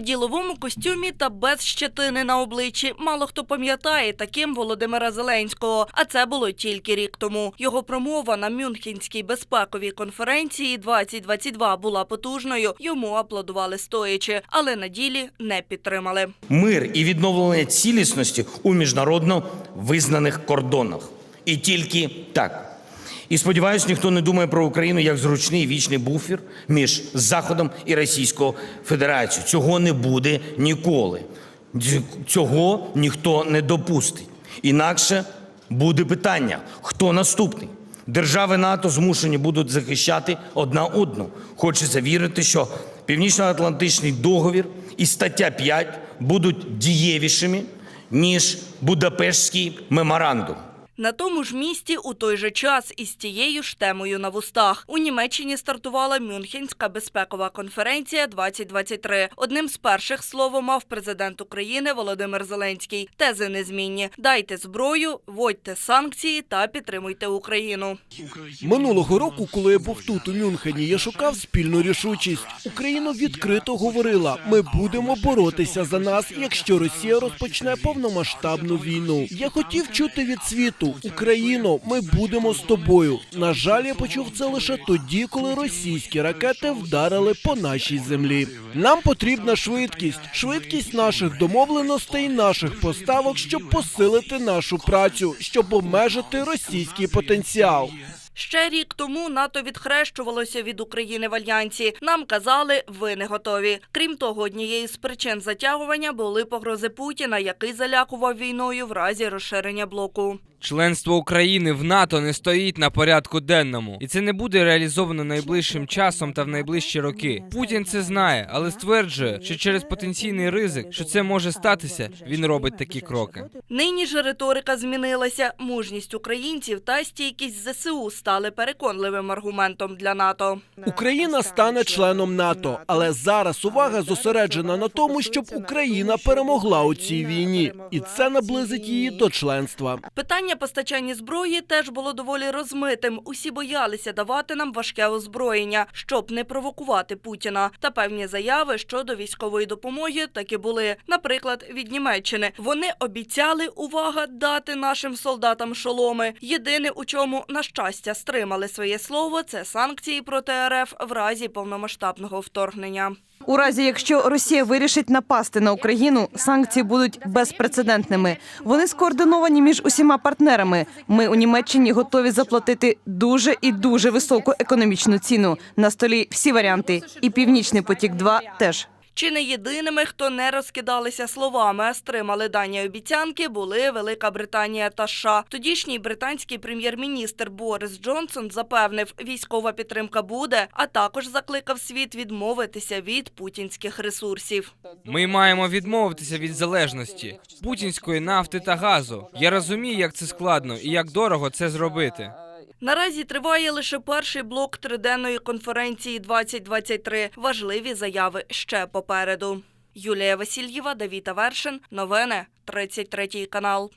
Діловому костюмі та без щетини на обличчі. Мало хто пам'ятає таким Володимира Зеленського. А це було тільки рік тому. Його промова на Мюнхенській безпековій конференції 2022 була потужною. Йому аплодували стоячи, але на ділі не підтримали. мир і відновлення цілісності у міжнародно визнаних кордонах. І тільки так. І сподіваюсь, ніхто не думає про Україну як зручний вічний буфер між Заходом і Російською Федерацією. Цього не буде ніколи. Цього ніхто не допустить. Інакше буде питання: хто наступний? Держави НАТО змушені будуть захищати одна одну. Хочеться вірити, що Північно-Атлантичний договір і стаття 5 будуть дієвішими, ніж Будапештський меморандум. На тому ж місці у той же час із тією ж темою на вустах у Німеччині стартувала Мюнхенська безпекова конференція 2023. Одним з перших слово мав президент України Володимир Зеленський. Тези незмінні: дайте зброю, вводьте санкції та підтримуйте Україну. Минулого року, коли я був тут у Мюнхені, я шукав спільну рішучість. Україна відкрито говорила: ми будемо боротися за нас, якщо Росія розпочне повномасштабну війну. Я хотів чути від світу: Україно, ми будемо з тобою. На жаль, я почув це лише тоді, коли російські ракети вдарили по нашій землі. Нам потрібна швидкість, швидкість наших домовленостей, наших поставок, щоб посилити нашу працю, щоб обмежити російський потенціал. Ще рік тому НАТО відхрещувалося від України в альянсі. Нам казали, ви не готові. Крім того, однією з причин затягування були погрози Путіна, який залякував війною в разі розширення блоку. Членство України в НАТО не стоїть на порядку денному, і це не буде реалізовано найближчим часом та в найближчі роки. Путін це знає, але стверджує, що через потенційний ризик, що це може статися, він робить такі кроки. Нині ж риторика змінилася. Мужність українців та стійкість ЗСУ стали переконливим аргументом для НАТО. Україна стане членом НАТО, але зараз увага зосереджена на тому, щоб Україна перемогла у цій війні, і це наблизить її до членства. Питання постачання зброї теж було доволі розмитим. Усі боялися давати нам важке озброєння, щоб не провокувати Путіна. Та певні заяви щодо військової допомоги таки були. Наприклад, від Німеччини вони обіцяли увага дати нашим солдатам шоломи. Єдине, у чому на щастя стримали своє слово, це санкції проти РФ в разі повномасштабного вторгнення. У разі, якщо Росія вирішить напасти на Україну, санкції будуть безпрецедентними. Вони скоординовані між усіма партнерами. Ми у Німеччині готові заплатити дуже і дуже високу економічну ціну. На столі всі варіанти, і північний потік 2 теж. Чи не єдиними, хто не розкидалися словами, а стримали дані обіцянки, були Велика Британія та США. Тодішній британський прем'єр-міністр Борис Джонсон запевнив, військова підтримка буде, а також закликав світ відмовитися від путінських ресурсів. Ми маємо відмовитися від залежності путінської нафти та газу. Я розумію, як це складно і як дорого це зробити. Наразі триває лише перший блок триденної конференції 2023. Важливі заяви ще попереду. Юлія Васильєва, Давіта Вершин. Новини 33 канал.